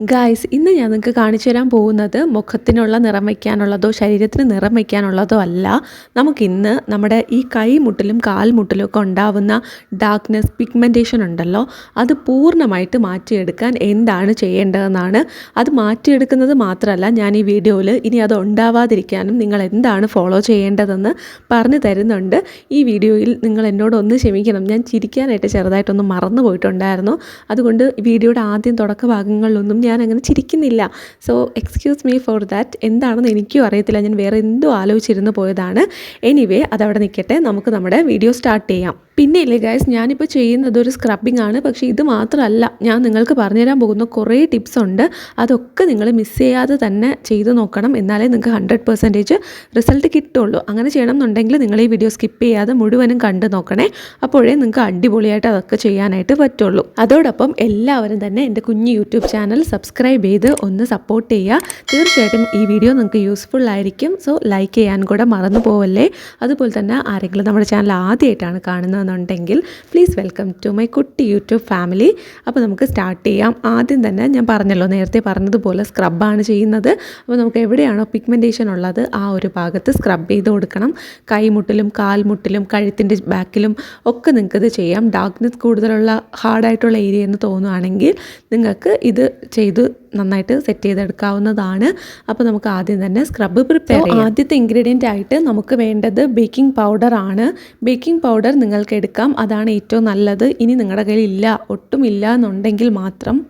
Guys ഇന്ന് ഞാൻ നിങ്ങൾക്ക് കാണിച്ചു തരാൻ പോകുന്നത് മുഖത്തിനുള്ള നിറം വയ്ക്കാനുള്ളതോ ശരീരത്തിന് നിറം വയ്ക്കാനുള്ളതോ അല്ല. നമുക്കിന്ന് നമ്മുടെ ഈ കൈമുട്ടിലും കാൽമുട്ടിലും ഒക്കെ ഉണ്ടാവുന്ന ഡാർക്ക്നെസ് പിഗ്മെന്റേഷൻ ഉണ്ടല്ലോ അത് പൂർണമായിട്ട് മാറ്റിയെടുക്കാൻ എന്താണ് ചെയ്യേണ്ടതെന്നാണ്. അത് മാറ്റിയെടുക്കുന്നത് മാത്രമല്ല ഞാൻ ഈ വീഡിയോയിൽ ഇനി അത് ഉണ്ടാവാതിരിക്കാനും നിങ്ങൾ എന്താണ് ഫോളോ ചെയ്യേണ്ടതെന്ന് പറഞ്ഞു തരുന്നുണ്ട്. ഈ വീഡിയോയിൽ നിങ്ങൾ എന്നോടൊന്ന് ക്ഷമിക്കണം. ഞാൻ ചിരിക്കാനായിട്ട് ചെറുതായിട്ടൊന്ന് മറന്നു പോയിട്ടുണ്ടായിരുന്നു അതുകൊണ്ട് വീഡിയോയുടെ ആദ്യം തുടക്ക ഭാഗങ്ങളിലൊന്നും ഞാൻ അങ്ങനെ ചിരിക്കുന്നില്ല. So excuse me for that എന്താണെന്ന് എനിക്കും അറിയത്തില്ല. ഞാൻ വേറെ എന്തോ ആലോചിച്ചിരുന്നു പോയതാണ്. എനിവേ അതവിടെ നിൽക്കട്ടെ. നമുക്ക് നമ്മുടെ വീഡിയോ സ്റ്റാർട്ട് ചെയ്യാം. പിന്നെ ഇല്ലേ ഗൈസ് ഞാനിപ്പോൾ ചെയ്യുന്നത് ഒരു സ്ക്രബിംഗ് ആണ്. പക്ഷേ ഇത് മാത്രമല്ല ഞാൻ നിങ്ങൾക്ക് പറഞ്ഞുതരാൻ പോകുന്ന കുറേ ടിപ്സ് ഉണ്ട്. അതൊക്കെ നിങ്ങൾ മിസ് ചെയ്യാതെ തന്നെ ചെയ്ത് നോക്കണം. എന്നാലേ നിങ്ങൾക്ക് ഹൺഡ്രഡ് പെർസെന്റേജ് റിസൾട്ട് കിട്ടുള്ളൂ. അങ്ങനെ ചെയ്യണം എന്നുണ്ടെങ്കിൽ നിങ്ങൾ ഈ വീഡിയോ സ്കിപ്പ് ചെയ്യാതെ മുഴുവനും കണ്ടു നോക്കണേ. അപ്പോഴേ നിങ്ങൾക്ക് അടിപൊളിയായിട്ട് അതൊക്കെ ചെയ്യാനായിട്ട് പറ്റുള്ളൂ. അതോടൊപ്പം എല്ലാവരും തന്നെ എന്റെ കുഞ്ഞ് യൂട്യൂബ് ചാനൽ സബ്സ്ക്രൈബ് ചെയ്ത് ഒന്ന് സപ്പോർട്ട് ചെയ്യുക. തീർച്ചയായിട്ടും ഈ വീഡിയോ നിങ്ങൾക്ക് യൂസ്ഫുൾ ആയിരിക്കും. സോ ലൈക്ക് ചെയ്യാൻ കൂടെ മറന്നു പോവല്ലേ. അതുപോലെ തന്നെ ആരെങ്കിലും നമ്മുടെ ചാനൽ ആദ്യമായിട്ടാണ് കാണുന്നതെന്നുണ്ടെങ്കിൽ പ്ലീസ് വെൽക്കം ടു മൈ കുട്ടി യൂട്യൂബ് ഫാമിലി അപ്പോൾ നമുക്ക് സ്റ്റാർട്ട് ചെയ്യാം. ആദ്യം തന്നെ ഞാൻ പറഞ്ഞല്ലോ നേരത്തെ പറഞ്ഞതുപോലെ സ്ക്രബാണ് ചെയ്യുന്നത്. അപ്പോൾ നമുക്ക് എവിടെയാണോ പിഗ്മെന്റേഷൻ ഉള്ളത് ആ ഒരു ഭാഗത്ത് സ്ക്രബ് ചെയ്ത് കൊടുക്കണം. കൈമുട്ടിലും കാൽമുട്ടിലും കഴുത്തിന്റെ ബാക്കിലും ഒക്കെ നിങ്ങൾക്ക് ഇത് ചെയ്യാം. ഡാർക്ക്നെസ് കൂടുതലുള്ള ഹാർഡായിട്ടുള്ള ഏരിയ എന്ന് തോന്നുകയാണെങ്കിൽ നിങ്ങൾക്ക് ഇത് ചെയ്ത് നന്നായിട്ട് സെറ്റ് ചെയ്തെടുക്കാവുന്നതാണ്. അപ്പോൾ നമുക്ക് ആദ്യം തന്നെ സ്ക്രബ് പ്രിപ്പയർ ചെയ്യാം. ആദ്യത്തെ ഇൻഗ്രീഡിയന്റ് ആയിട്ട് നമുക്ക് വേണ്ടത് ബേക്കിംഗ് പൗഡർ ആണ്. ബേക്കിംഗ് പൗഡർ നിങ്ങൾക്ക് എടുക്കാം. അതാണ് ഏറ്റവും നല്ലത്. ഇനി നിങ്ങളുടെ കയ്യിൽ ഇല്ല ഒട്ടും ഇല്ല എന്നുണ്ടെങ്കിൽ മാത്രം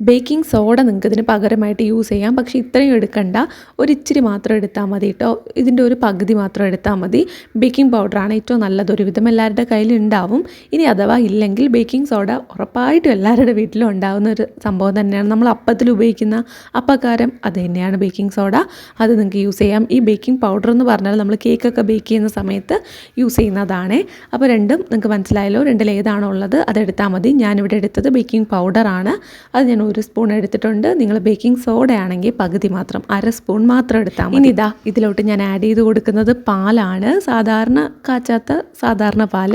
ബേക്കിംഗ് സോഡ നിങ്ങൾക്ക് ഇതിന് പകരമായിട്ട് യൂസ് ചെയ്യാം. പക്ഷേ ഇത്രയും എടുക്കണ്ട. ഒരു ഇച്ചിരി മാത്രം എടുത്താൽ മതി കേട്ടോ. ഇതിന്റെ ഒരു പകുതി മാത്രം എടുത്താൽ മതി. ബേക്കിംഗ് പൗഡറാണ് ഏറ്റവും നല്ലത് ഒരുവിധം എല്ലാവരുടെ കയ്യിൽ ഉണ്ടാവും. ഇനി അഥവാ ഇല്ലെങ്കിൽ ബേക്കിംഗ് സോഡ ഉറപ്പായിട്ടും എല്ലാവരുടെ വീട്ടിലും ഉണ്ടാകുന്ന ഒരു സംഭവം തന്നെയാണ്. നമ്മൾ അപ്പത്തിൽ ഉപയോഗിക്കുന്ന അപ്പക്കാരം അത് തന്നെയാണ് ബേക്കിംഗ് സോഡ. അത് നിങ്ങൾക്ക് യൂസ് ചെയ്യാം. ഈ ബേക്കിംഗ് പൗഡർ എന്ന് പറഞ്ഞാൽ നമ്മൾ കേക്കൊക്കെ ബേക്ക് ചെയ്യുന്ന സമയത്ത് യൂസ് ചെയ്യുന്നതാണ്. അപ്പോൾ രണ്ടും നിങ്ങൾക്ക് മനസ്സിലായല്ലോ രണ്ടിൽ ഏതാണോ ഉള്ളത് അതെടുത്താൽ മതി. ഞാനിവിടെ എടുത്തത് ബേക്കിംഗ് പൗഡറാണ്. അത് ഞാൻ ഒരു സ്പൂൺ എടുത്തിട്ടുണ്ട്. നിങ്ങൾ ബേക്കിംഗ് സോഡ ആണെങ്കിൽ പകുതി മാത്രം അര സ്പൂൺ മാത്രം എടുത്താൽ മതി. ഇതാ ഇതിലോട്ട് ഞാൻ ആഡ് ചെയ്ത് കൊടുക്കുന്നത് പാലാണ്. സാധാരണ കാച്ചാത്ത സാധാരണ പാൽ.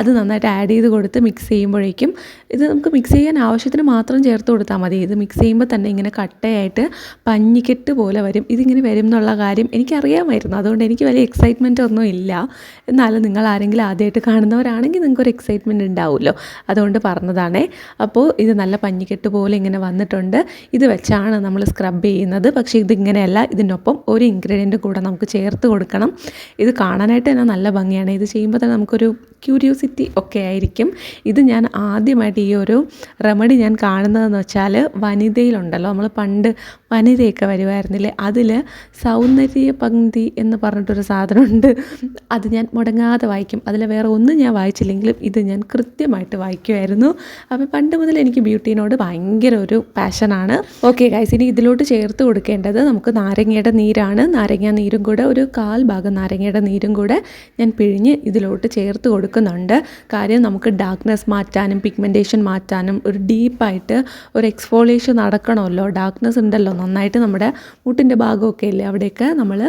അത് നന്നായിട്ട് ആഡ് ചെയ്ത് കൊടുത്ത് മിക്സ് ചെയ്യുമ്പോഴേക്കും ഇത് നമുക്ക് മിക്സ് ചെയ്യാൻ ആവശ്യത്തിന് മാത്രം ചേർത്ത് കൊടുത്താൽ മതി. ഇത് മിക്സ് ചെയ്യുമ്പോൾ തന്നെ ഇങ്ങനെ കട്ടയായിട്ട് പഞ്ഞിക്കെട്ട് പോലെ വരും. ഇതിങ്ങനെ വരും എന്നുള്ള കാര്യം എനിക്കറിയാമായിരുന്നു. അതുകൊണ്ട് എനിക്ക് വലിയ എക്സൈറ്റ്മെന്റ് ഒന്നും ഇല്ല. എന്നാലും നിങ്ങൾ ആരെങ്കിലും ആദ്യമായിട്ട് കാണുന്നവരാണെങ്കിൽ നിങ്ങൾക്കൊരു എക്സൈറ്റ്മെന്റ് ഉണ്ടാവുമല്ലോ. അതുകൊണ്ട് പറഞ്ഞതാണേ. അപ്പോൾ ഇത് നല്ല പഞ്ഞിക്കെട്ട് പോലെ ഇങ്ങനെ വന്നിട്ടുണ്ട്. ഇത് വെച്ചാണ് നമ്മൾ സ്ക്രബ് ചെയ്യുന്നത്. പക്ഷേ ഇതിങ്ങനെയല്ല. ഇതിനൊപ്പം ഒരു ഇൻഗ്രീഡിയന്റ് കൂടെ നമുക്ക് ചേർത്ത് കൊടുക്കണം. ഇത് കാണാനായിട്ട് തന്നെ നല്ല ഭംഗിയാണ്. ഇത് ചെയ്യുമ്പോൾ തന്നെ നമുക്കൊരു ക്യൂരിയോസിറ്റി ഒക്കെ ആയിരിക്കും. ഇത് ഞാൻ ആദ്യമായിട്ട് ഈ ഒരു റെമഡി ഞാൻ കാണുന്നതെന്ന് വെച്ചാൽ വനിതയിലുണ്ടല്ലോ. നമ്മൾ പണ്ട് വനിതയൊക്കെ വരുമായിരുന്നില്ലേ? അതിൽ സൗന്ദര്യ പങ്ക്തി എന്ന് പറഞ്ഞിട്ടൊരു സാധനമുണ്ട്. അത് ഞാൻ മുടങ്ങാതെ വായിക്കും. അതിൽ വേറെ ഒന്നും ഞാൻ വായിച്ചില്ലെങ്കിലും ഇത് ഞാൻ കൃത്യമായിട്ട് വായിക്കുമായിരുന്നു. അപ്പോൾ പണ്ട് മുതൽ എനിക്ക് ബ്യൂട്ടീനോട് ഭയങ്കര ഒരു പാഷനാണ്. ഓക്കെ ഗൈസ് ഇനി ഇതിലോട്ട് ചേർത്ത് കൊടുക്കേണ്ടത് നമുക്ക് നാരങ്ങയുടെ നീരാണ്. നാരങ്ങ നീരും കൂടെ ഒരു കാൽ ഭാഗം നാരങ്ങയുടെ നീരും കൂടെ ഞാൻ പിഴിഞ്ഞ് ഇതിലോട്ട് ചേർത്ത് കൊടുക്കുന്നുണ്ട്. കാര്യം നമുക്ക് ഡാർക്ക്നെസ് മാറ്റാനും പിഗ്മെന്റേഷൻ മാറ്റാനും ഒരു ഡീപ്പായിട്ട് ഒരു എക്സ്ഫോളിയേഷൻ നടക്കണമല്ലോ. ഡാർക്ക്നെസ് ഉണ്ടല്ലോ നന്നായിട്ട് നമ്മുടെ മുട്ടിന്റെ ഭാഗമൊക്കെ ഇല്ലേ അവിടെയൊക്കെ നമ്മൾ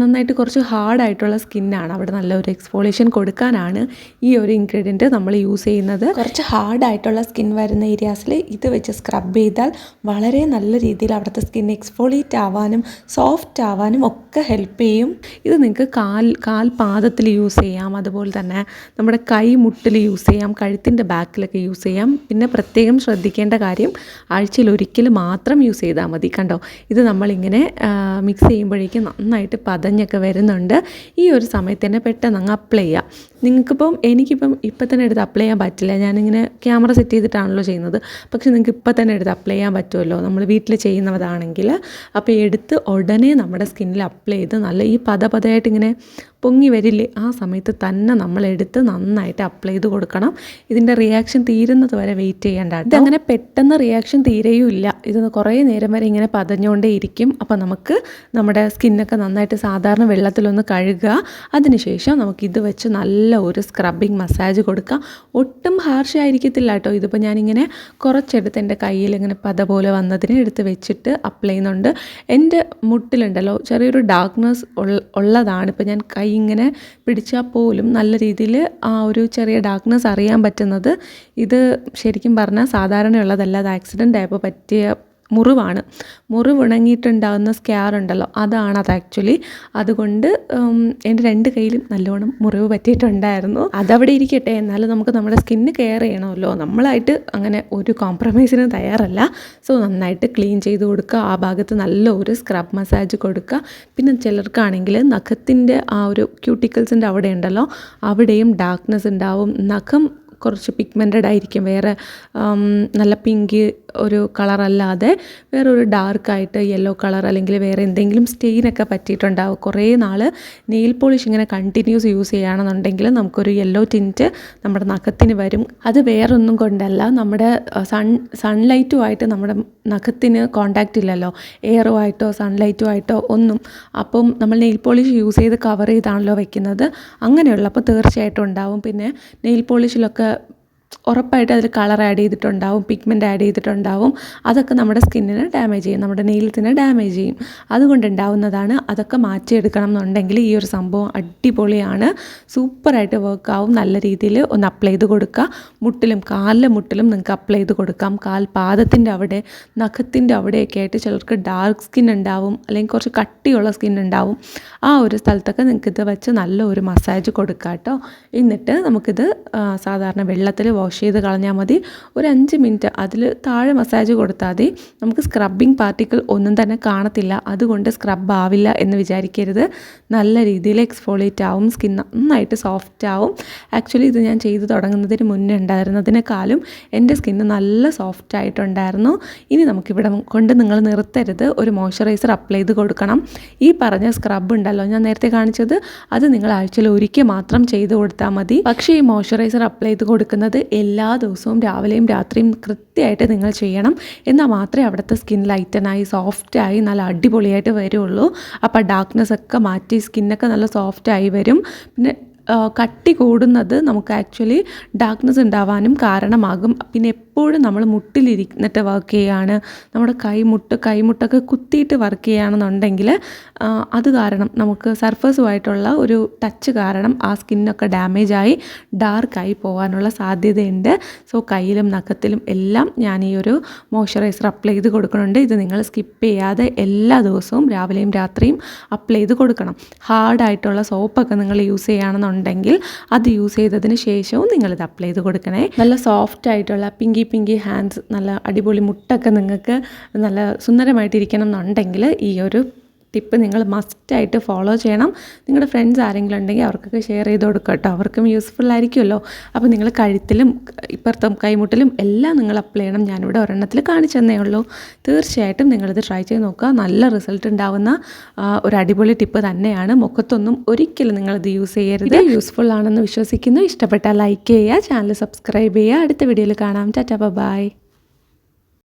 നന്നായിട്ട് കുറച്ച് ഹാർഡായിട്ടുള്ള സ്കിന്നാണ് അവിടെ നല്ല ഒരു എക്സ്ഫോളിയേഷൻ കൊടുക്കാനാണ് ഈ ഒരു ഇൻഗ്രീഡിയന്റ് നമ്മൾ യൂസ് ചെയ്യുന്നത്. കുറച്ച് ഹാർഡായിട്ടുള്ള സ്കിൻ വരുന്ന ഏരിയാസിൽ ഇത് വെച്ച് സ്ക്രബ് ചെയ്താൽ വളരെ നല്ല രീതിയിൽ അവിടുത്തെ സ്കിൻ എക്സ്ഫോളിയേറ്റ് ആവാനും സോഫ്റ്റ് ആവാനും ഒക്കെ ഹെൽപ്പ് ചെയ്യും. ഇത് നിങ്ങൾക്ക് കാൽ കാൽ പാദത്തിൽ യൂസ് ചെയ്യാം. അതുപോലെ തന്നെ നമ്മുടെ കൈ മുട്ടിൽ യൂസ് ചെയ്യാം. കഴുത്തിന്റെ ബാക്കിലൊക്കെ യൂസ് ചെയ്യാം. പിന്നെ പ്രത്യേകം ശ്രദ്ധിക്കേണ്ട കാര്യം ആഴ്ചയിൽ ഒരിക്കൽ മാത്രം യൂസ് ചെയ്താൽ മതി. കണ്ടോ? ഇത് നമ്മളിങ്ങനെ മിക്സ് ചെയ്യുമ്പോഴേക്കും നന്നായിട്ട് പതഞ്ഞൊക്കെ വരുന്നുണ്ട്. ഈ ഒരു സമയത്ത് തന്നെ പെട്ടെന്ന് അങ്ങ് അപ്ലൈ ചെയ്യാം. നിങ്ങൾക്കിപ്പം എനിക്കിപ്പം ഇപ്പം തന്നെ എടുത്ത് അപ്ലൈ ചെയ്യാൻ പറ്റില്ല. ഞാനിങ്ങനെ ക്യാമറ സെറ്റ് ചെയ്തിട്ടാണല്ലോ ചെയ്യുന്നത്. പക്ഷേ ഇപ്പം തന്നെ എടുത്ത് അപ്ലൈ ചെയ്യാൻ പറ്റുമല്ലോ. നമ്മൾ വീട്ടിൽ ചെയ്യുന്നതാണെങ്കിൽ. അപ്പോൾ എടുത്ത് ഉടനെ നമ്മുടെ സ്കിന്നിൽ അപ്ലൈ ചെയ്ത് നല്ല ഈ പത പതയായിട്ട് ഇങ്ങനെ പൊങ്ങി വരില്ലേ? ആ സമയത്ത് തന്നെ നമ്മൾ എടുത്ത് നന്നായിട്ട് അപ്ലൈ ചെയ്ത് കൊടുക്കണം. ഇതിന്റെ റിയാക്ഷൻ തീരുന്നത് വരെ വെയിറ്റ് ചെയ്യേണ്ട ഇതങ്ങനെ പെട്ടെന്ന് റിയാക്ഷൻ തീരെയും ഇല്ല ഇത് കുറേ നേരം വരെ ഇങ്ങനെ പതഞ്ഞുകൊണ്ടേ ഇരിക്കും. അപ്പോൾ നമുക്ക് നമ്മുടെ സ്കിന്നൊക്കെ നന്നായിട്ട് സാധാരണ വെള്ളത്തിലൊന്ന് കഴുകുക. അതിനുശേഷം നമുക്ക് ഇത് വെച്ച് നല്ല ഒരു സ്ക്രബിങ് മസാജ് കൊടുക്കുക ഒട്ടും ഹാർഷ് ആയിരിക്കത്തില്ല കേട്ടോ. ഇതിപ്പോൾ ഞാനിങ്ങനെ കുറച്ചെടുത്ത് എന്റെ കയ്യിൽ ഇങ്ങനെ പത പോലെ വന്നതിന് എടുത്ത് വെച്ചിട്ട് അപ്ലൈ ചെയ്യുന്നുണ്ട്. എന്റെ മുട്ടിലുണ്ടല്ലോ ചെറിയൊരു ഡാർക്ക്നെസ് ഉള്ളതാണ്. ഇപ്പോൾ ഞാൻ കൈ ഇങ്ങനെ പിടിച്ചാൽ പോലും നല്ല രീതിയിൽ ആ ഒരു ചെറിയ ഡാർക്ക്നെസ് അറിയാൻ പറ്റുന്നത് ഇത് ശരിക്കും പറഞ്ഞാൽ സാധാരണയുള്ളതല്ല. അത് ആക്സിഡന്റ് ആയപ്പോൾ പറ്റിയ മുറിവാണ്. മുറിവ് ഉണങ്ങിയിട്ടുണ്ടാകുന്ന സ്കാർ ഉണ്ടല്ലോ അതാണ് അത് ആക്ച്വലി അതുകൊണ്ട് എന്റെ രണ്ട് കയ്യിലും നല്ലോണം മുറിവ് പറ്റിയിട്ടുണ്ടായിരുന്നു. അതവിടെ ഇരിക്കട്ടെ എന്നാലും നമുക്ക് നമ്മുടെ സ്കിന്ന് കെയർ ചെയ്യണമല്ലോ. നമ്മളായിട്ട് അങ്ങനെ ഒരു കോംപ്രമൈസിന് തയ്യാറല്ല. സോ നന്നായിട്ട് ക്ലീൻ ചെയ്ത് കൊടുക്കുക. ആ ഭാഗത്ത് നല്ല ഒരു സ്ക്രബ് മസാജ് കൊടുക്കുക. പിന്നെ ചിലർക്കാണെങ്കിൽ നഖത്തിന്റെ ആ ഒരു ക്യൂട്ടിക്കിൾസിന്റെ അവിടെ ഉണ്ടല്ലോ അവിടെയും ഡാർക്ക്നെസ് ഉണ്ടാവും. നഖം കുറച്ച് പിഗ്മെന്റഡ് ആയിരിക്കും. വേറെ നല്ല പിങ്ക് ഒരു കളറല്ലാതെ വേറെ ഒരു ഡാർക്കായിട്ട് യെല്ലോ കളർ അല്ലെങ്കിൽ വേറെ എന്തെങ്കിലും സ്റ്റെയിനൊക്കെ പറ്റിയിട്ടുണ്ടാവും. കുറേ നാൾ നെയിൽ പോളിഷ് ഇങ്ങനെ കണ്ടിന്യൂസ് യൂസ് ചെയ്യുകയാണെന്നുണ്ടെങ്കിൽ നമുക്കൊരു യെല്ലോ ടിന്റ് നമ്മുടെ നഖത്തിന് വരും. അത് വേറൊന്നും കൊണ്ടല്ല. നമ്മുടെ സൺ സൺലൈറ്റുമായിട്ട് നമ്മുടെ നഖത്തിന് കോണ്ടാക്റ്റ് ഇല്ലല്ലോ. എയറുമായിട്ടോ സൺലൈറ്റുമായിട്ടോ ഒന്നും. അപ്പം നമ്മൾ നെയിൽ പോളിഷ് യൂസ് ചെയ്ത് കവർ ചെയ്താണല്ലോ വെക്കുന്നത്. അങ്ങനെയുള്ളപ്പോൾ തീർച്ചയായിട്ടും ഉണ്ടാവും. പിന്നെ നെയിൽ പോളിഷിലൊക്കെ ഉറപ്പായിട്ട് അതിൽ കളർ ആഡ് ചെയ്തിട്ടുണ്ടാവും പിഗ്മെന്റ് ആഡ് ചെയ്തിട്ടുണ്ടാവും. അതൊക്കെ നമ്മുടെ സ്കിന്നിനെ ഡാമേജ് ചെയ്യും നമ്മുടെ നെയിൽസിനെ ഡാമേജ് ചെയ്യും. അതുകൊണ്ടുണ്ടാവുന്നതാണ് അതൊക്കെ മാറ്റിയെടുക്കണം എന്നുണ്ടെങ്കിൽ ഈ ഒരു സംഭവം അടിപൊളിയാണ്. സൂപ്പറായിട്ട് വർക്ക് ആവും. നല്ല രീതിയിൽ ഒന്ന് അപ്ലൈ ചെയ്ത് കൊടുക്കുക. മുട്ടിലും കാലിലെ മുട്ടിലും നിങ്ങൾക്ക് അപ്ലൈ ചെയ്ത് കൊടുക്കാം. കാൽ പാദത്തിന്റെ അവിടെ നഖത്തിന്റെ അവിടെയൊക്കെ ആയിട്ട് ചിലർക്ക് ഡാർക്ക് സ്കിൻ ഉണ്ടാവും അല്ലെങ്കിൽ കുറച്ച് കട്ടിയുള്ള സ്കിൻ ഉണ്ടാവും. ആ ഒരു സ്ഥലത്തൊക്കെ നിങ്ങൾക്ക് ഇത് വെച്ച് നല്ല ഒരു മസാജ് കൊടുക്കാം കേട്ടോ. എന്നിട്ട് നമുക്കിത് സാധാരണ വെള്ളത്തിൽ വാഷ് ചെയ്ത് കളഞ്ഞാൽ മതി. ഒരു അഞ്ച് മിനിറ്റ് അതിൽ താഴെ മസാജ് കൊടുത്താൽ മതി. നമുക്ക് സ്ക്രബിങ് പാർട്ടിക്കിൾ ഒന്നും തന്നെ കാണത്തില്ല. അതുകൊണ്ട് സ്ക്രബ് ആവില്ല എന്ന് വിചാരിക്കരുത്. നല്ല രീതിയിൽ എക്സ്ഫോളിയേറ്റ് ആവും. സ്കിൻ നന്നായിട്ട് സോഫ്റ്റ് ആവും. ആക്ച്വലി ഇത് ഞാൻ ചെയ്തു തുടങ്ങുന്നതിന് മുന്നേ ഉണ്ടായിരുന്നതിനേക്കാളും എന്റെ സ്കിന്ന് നല്ല സോഫ്റ്റ് ആയിട്ടുണ്ടായിരുന്നു. ഇനി നമുക്കിവിടെ കൊണ്ട് നിങ്ങൾ നിർത്തരുത്. ഒരു മോയ്സ്ചറൈസർ അപ്ലൈ ചെയ്ത് കൊടുക്കണം. ഈ പറഞ്ഞ സ്ക്രബ് ഉണ്ടല്ലോ ഞാൻ നേരത്തെ കാണിച്ചത്. അത് നിങ്ങൾ ആഴ്ചയിൽ ഒരിക്കൽ മാത്രം ചെയ്ത് കൊടുത്താൽ മതി. പക്ഷേ ഈ മോയ്സ്ചറൈസർ അപ്ലൈ ചെയ്ത് കൊടുക്കുന്നത് എല്ലാ ദിവസവും രാവിലെയും രാത്രിയും കൃത്യമായിട്ട് നിങ്ങൾ ചെയ്യണം. എന്നാൽ മാത്രമേ അവിടുത്തെ സ്കിൻ ലൈറ്റനായി സോഫ്റ്റായി നല്ല അടിപൊളിയായിട്ട് വരുള്ളൂ. അപ്പോൾ ഡാർക്ക്നെസ് ഒക്കെ മാറ്റി സ്കിന്നൊക്കെ നല്ല സോഫ്റ്റായി വരും. പിന്നെ കട്ടി കൂടുന്നത് നമുക്ക് ആക്ച്വലി ഡാർക്ക്നെസ് ഉണ്ടാവാനും കാരണമാകും. പിന്നെ എപ്പോഴും നമ്മൾ മുട്ടിലിരുന്നിട്ട് വർക്ക് ചെയ്യുകയാണ് നമ്മുടെ കൈമുട്ട് കൈമുട്ടൊക്കെ കുത്തിയിട്ട് വർക്ക് ചെയ്യുകയാണെന്നുണ്ടെങ്കിൽ അത് കാരണം നമുക്ക് സർഫസുമായിട്ടുള്ള ഒരു ടച്ച് കാരണം ആ സ്കിന്നൊക്കെ ഡാമേജായി ഡാർക്കായി പോകാനുള്ള സാധ്യതയുണ്ട്. സോ കയ്യിലും നഖത്തിലും എല്ലാം ഞാൻ ഈ ഒരു മോയ്സ്ചറൈസർ അപ്ലൈ ചെയ്ത് കൊടുക്കുന്നുണ്ട്. ഇത് നിങ്ങൾ സ്കിപ്പ് ചെയ്യാതെ എല്ലാ ദിവസവും രാവിലെയും രാത്രിയും അപ്ലൈ ചെയ്ത് കൊടുക്കണം. ഹാർഡായിട്ടുള്ള സോപ്പൊക്കെ നിങ്ങൾ യൂസ് ചെയ്യുകയാണെന്നുണ്ടെങ്കിൽ അത് യൂസ് ചെയ്തതിന് ശേഷവും നിങ്ങൾ ഇത് അപ്ലൈ ചെയ്ത് കൊടുക്കണേ. നല്ല സോഫ്റ്റ് ആയിട്ടുള്ള പിങ്കി പിങ്കി ഹാൻഡ്സ് നല്ല അടിപൊളി മുട്ടൊക്കെ നിങ്ങൾക്ക് നല്ല സുന്ദരമായിട്ടിരിക്കണം എന്നുണ്ടെങ്കിൽ ഈ ഒരു ടിപ്പ് നിങ്ങൾ മസ്റ്റായിട്ട് ഫോളോ ചെയ്യണം. നിങ്ങളുടെ ഫ്രണ്ട്സ് ആരെങ്കിലും ഉണ്ടെങ്കിൽ അവർക്കൊക്കെ ഷെയർ ചെയ്ത് കൊടുക്കുക കേട്ടോ. അവർക്കും യൂസ്ഫുൾ ആയിരിക്കുമല്ലോ. അപ്പോൾ നിങ്ങൾ കഴുത്തിലും ഇപ്പുറത്തും കൈമുട്ടിലും എല്ലാം നിങ്ങൾ അപ്ലൈ ചെയ്യണം. ഞാനിവിടെ ഒരെണ്ണത്തിൽ കാണിച്ചു തന്നേ ഉള്ളൂ. തീർച്ചയായിട്ടും നിങ്ങളിത് ട്രൈ ചെയ്ത് നോക്കുക. നല്ല റിസൾട്ട് ഉണ്ടാവുന്ന ഒരു അടിപൊളി ടിപ്പ് തന്നെയാണ്. മുഖത്തൊന്നും ഒരിക്കലും നിങ്ങളിത് യൂസ് ചെയ്യരുത്. യൂസ്ഫുൾ ആണെന്ന് വിശ്വസിക്കുന്നു. ഇഷ്ടപ്പെട്ടാൽ ലൈക്ക് ചെയ്യുക ചാനൽ സബ്സ്ക്രൈബ് ചെയ്യുക. അടുത്ത വീഡിയോയിൽ കാണാം. Tata bye